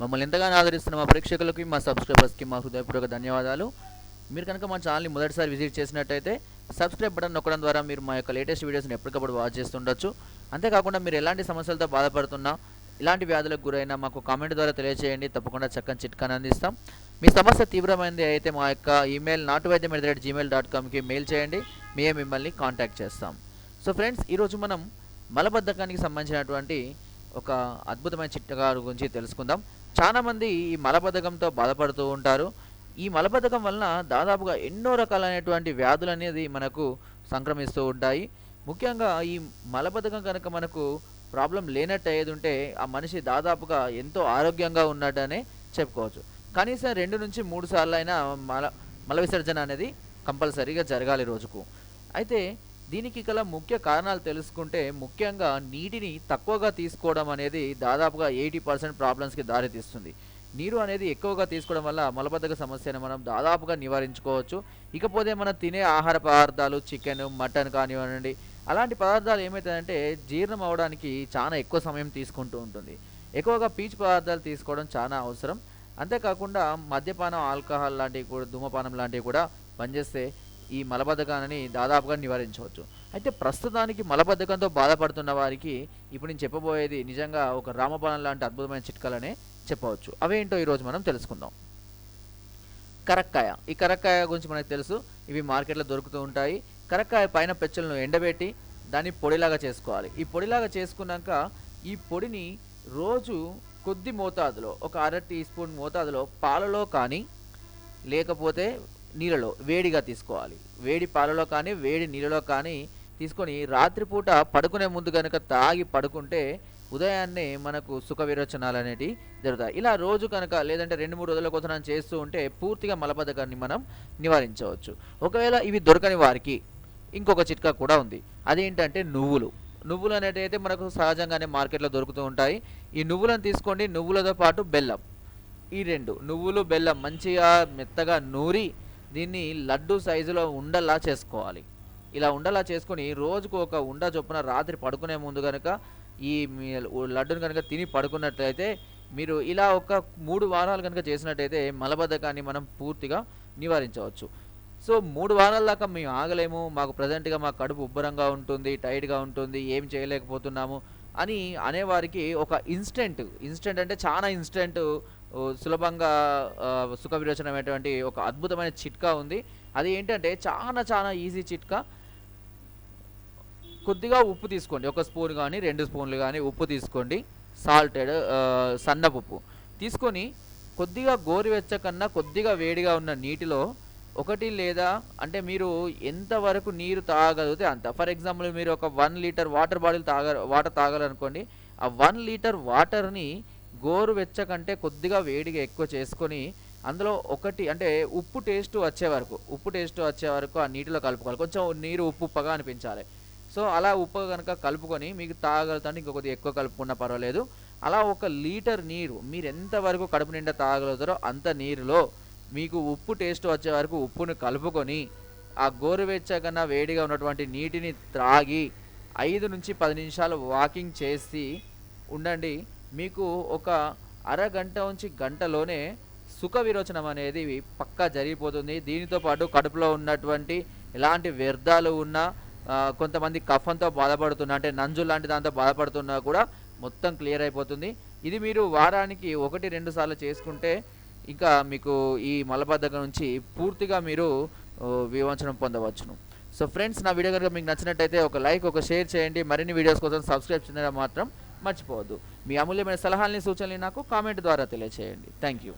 మమ్మల్ని ఎంతగానో ఆదరిస్తున్న మా ప్రేక్షకులకి మా సబ్స్క్రైబర్స్కి మా హృదయపూర్వక ధన్యవాదాలు. మీరు కనుక మా ఛానల్ని మొదటిసారి విజిట్ చేసినట్టయితే సబ్స్క్రైబ్ బటన్ నొక్కడం ద్వారా మీరు మా యొక్క లేటెస్ట్ వీడియోస్ని ఎప్పటికప్పుడు వాచ్ చేస్తుండొచ్చు. అంతేకాకుండా మీరు ఎలాంటి సమస్యలతో బాధపడుతున్నా ఇలాంటి వ్యాధులకు గురైనా మాకు కామెంట్ ద్వారా తెలియజేయండి తప్పకుండా చక్కని చిట్కాని అందిస్తాం. మీ సమస్య తీవ్రమైనది అయితే మా యొక్క ఈమెయిల్ నాటు వైద్యం ఎట్ జీమెయిల్ డాట్ కామ్కి మెయిల్ చేయండి. మేము మిమ్మల్ని కాంటాక్ట్ చేస్తాం. సో ఫ్రెండ్స్ ఈరోజు మనం మలబద్ధకానికి సంబంధించినటువంటి ఒక అద్భుతమైన చిట్టగారు గురించి తెలుసుకుందాం. చాలామంది ఈ మలబద్ధకంతో బాధపడుతూ ఉంటారు. ఈ మలబద్ధకం వలన దాదాపుగా ఎన్నో రకాలైనటువంటి వ్యాధులు అనేది మనకు సంక్రమిస్తూ ఉంటాయి. ముఖ్యంగా ఈ మలబద్ధకం కనుక మనకు ప్రాబ్లం లేనట్టు అయ్యేది ఉంటే ఆ మనిషి దాదాపుగా ఎంతో ఆరోగ్యంగా ఉన్నాడనే చెప్పుకోవచ్చు. కనీసం రెండు నుంచి మూడు సార్లు అయినా మల మల విసర్జన అనేది కంపల్సరీగా జరగాలి రోజుకు. అయితే దీనికి గల ముఖ్య కారణాలు తెలుసుకుంటే ముఖ్యంగా నీటిని తక్కువగా తీసుకోవడం అనేది దాదాపుగా ఎయిటీ పర్సెంట్ ప్రాబ్లమ్స్కి దారితీస్తుంది. నీరు అనేది ఎక్కువగా తీసుకోవడం వల్ల మలబద్ధక సమస్యను మనం దాదాపుగా నివారించుకోవచ్చు. ఇకపోతే మనం తినే ఆహార పదార్థాలు చికెన్ మటన్ కానివ్వండి అలాంటి పదార్థాలు ఏమవుతుందంటే జీర్ణం అవడానికి చాలా ఎక్కువ సమయం తీసుకుంటూ ఉంటుంది. ఎక్కువగా పీచు పదార్థాలు తీసుకోవడం చాలా అవసరం. అంతేకాకుండా మద్యపానం ఆల్కహాల్ లాంటివి కూడా ధూమపానం లాంటివి కూడా పనిచేస్తే ఈ మలబద్ధకాన్ని దాదాపుగా నివారించవచ్చు. అయితే ప్రస్తుతానికి మలబద్ధకంతో బాధపడుతున్న వారికి ఇప్పుడు నేను చెప్పబోయేది నిజంగా ఒక రామబాణం లాంటి అద్భుతమైన చిట్కాలనే చెప్పవచ్చు. అవేంటో ఈరోజు మనం తెలుసుకుందాం. కరక్కాయ. ఈ కరక్కాయ గురించి మనకు తెలుసు. ఇవి మార్కెట్లో దొరుకుతూ ఉంటాయి. కరక్కాయ పైన పెచ్చలను ఎండబెట్టి దాన్ని పొడిలాగా చేసుకోవాలి. ఈ పొడిలాగా చేసుకున్నాక ఈ పొడిని రోజు కొద్ది మోతాదులో ఒక అర టీ స్పూన్ మోతాదులో పాలలో కానీ లేకపోతే నీళ్ళలో వేడిగా తీసుకోవాలి. వేడి పాలలో కానీ వేడి నీళ్ళలో కానీ తీసుకొని రాత్రిపూట పడుకునే ముందు కనుక తాగి పడుకుంటే ఉదయాన్నే మనకు సుఖ విరోచనాలు అనేటివి జరుగుతాయి. ఇలా రోజు కనుక లేదంటే రెండు మూడు రోజుల కోసం చేస్తూ ఉంటే పూర్తిగా మలబద్ధకాన్ని మనం నివారించవచ్చు. ఒకవేళ ఇవి దొరకని వారికి ఇంకొక చిట్కా కూడా ఉంది. అదేంటంటే నువ్వులు. నువ్వులు అనేటివి అయితే మనకు సహజంగానే మార్కెట్లో దొరుకుతూ ఉంటాయి. ఈ నువ్వులను తీసుకోండి. నువ్వులతో పాటు బెల్లం. ఈ రెండు. నువ్వులు బెల్లం మంచిగా మెత్తగా నూరి దీన్ని లడ్డు సైజులో ఉండలా చేసుకోవాలి. ఇలా ఉండలా చేసుకొని రోజుకు ఒక ఉండ చొప్పున రాత్రి పడుకునే ముందు కనుక ఈ లడ్డును కనుక తిని పడుకున్నట్లయితే మీరు ఇలా ఒక మూడు వారాలు కనుక చేసినట్టయితే మలబద్ధకాన్ని మనం పూర్తిగా నివారించవచ్చు. సో మూడు వారాల దాకా మేము ఆగలేము. మాకు ప్రజెంట్గా మా కడుపు ఉబ్బరంగా ఉంటుంది టైట్గా ఉంటుంది ఏం చేయలేకపోతున్నాము అని అనేవారికి ఒక ఇన్స్టెంట్ ఇన్స్టెంట్ అంటే చాలా ఇన్స్టెంట్ సులభంగా సుఖ సుఖ విరోచనమైనటువంటి ఒక అద్భుతమైన చిట్కా ఉంది. అది ఏంటంటే చాలా చాలా ఈజీ చిట్కా. కొద్దిగా ఉప్పు తీసుకోండి. ఒక స్పూన్ కానీ రెండు స్పూన్లు కానీ ఉప్పు తీసుకోండి. సాల్టెడ్ సన్నపు ఉప్పు తీసుకొని కొద్దిగా గోరువెచ్చ కన్నా కొద్దిగా వేడిగా ఉన్న నీటిలో ఒకటి లేదా అంటే మీరు ఎంతవరకు నీరు తాగలిగితే అంత. ఫర్ ఎగ్జాంపుల్ మీరు ఒక వన్ లీటర్ వాటర్ బాటిల్ తాగ వాటర్ తాగాలనుకోండి ఆ వన్ లీటర్ వాటర్ని గోరువెచ్చ కంటే కొద్దిగా వేడిగా ఎక్కువ చేసుకొని అందులో ఒకటి అంటే ఉప్పు టేస్ట్ వచ్చే వరకు ఉప్పు టేస్ట్ వచ్చే వరకు ఆ నీటిలో కలుపుకోవాలి. కొంచెం నీరు ఉప్పు ఉప్పగా అనిపించాలి. సో అలా ఉప్పు కనుక కలుపుకొని మీకు తాగలుగుతాను ఇంకొక కొద్దిగా ఎక్కువ కలుపుకున్నా పర్వాలేదు. అలా ఒక లీటర్ నీరు మీరు ఎంతవరకు కడుపు నిండా తాగలుగుతారో అంత నీరులో మీకు ఉప్పు టేస్ట్ వచ్చే వరకు ఉప్పును కలుపుకొని ఆ గోరువెచ్చ కన్నా వేడిగా ఉన్నటువంటి నీటిని త్రాగి ఐదు నుంచి పది నిమిషాలు వాకింగ్ చేసి ఉండండి. మీకు ఒక అరగంట నుంచి గంటలోనే సుఖ విరోచనం అనేది పక్కా జరిగిపోతుంది. దీనితో పాటు కడుపులో ఉన్నటువంటి ఎలాంటి వ్యర్థాలు ఉన్నా కొంతమంది కఫంతో బాధపడుతున్నా అంటే నంజు లాంటి దాంతో బాధపడుతున్నా కూడా మొత్తం క్లియర్ అయిపోతుంది. ఇది మీరు వారానికి ఒకటి రెండు సార్లు చేసుకుంటే ఇంకా మీకు ఈ మలబద్ధకం నుంచి పూర్తిగా మీరు ఆ, విమోచనం పొందవచ్చును. సో ఫ్రెండ్స్ నా వీడియో కనుక మీకు నచ్చినట్టయితే ఒక లైక్ ఒక షేర్ చేయండి. మరిన్ని వీడియోస్ కోసం సబ్స్క్రైబ్ చేయడం మాత్రం మర్చిపోవద్దు. మీ అమూల్యమైన సలహాలని సూచనలు నాకు కామెంట్ ద్వారా తెలియచేయండి. Thank you